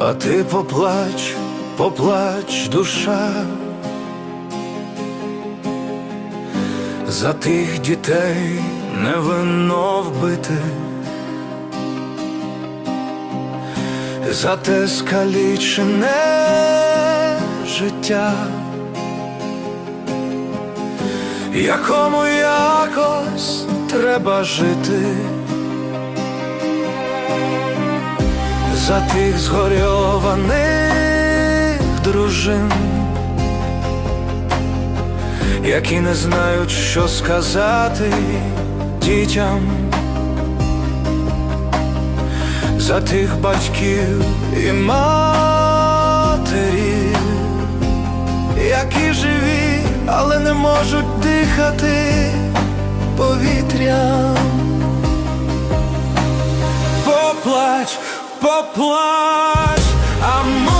а ти поплач, поплач, душа. За тих дітей невинно вбитих, за те скалічене життя, якому якось треба жити, за тих згорьованих дружин які не знають, що сказати дітям, за тих батьків і матерів, які живі, але не можуть дихати повітрям. Поплач, поплач, а може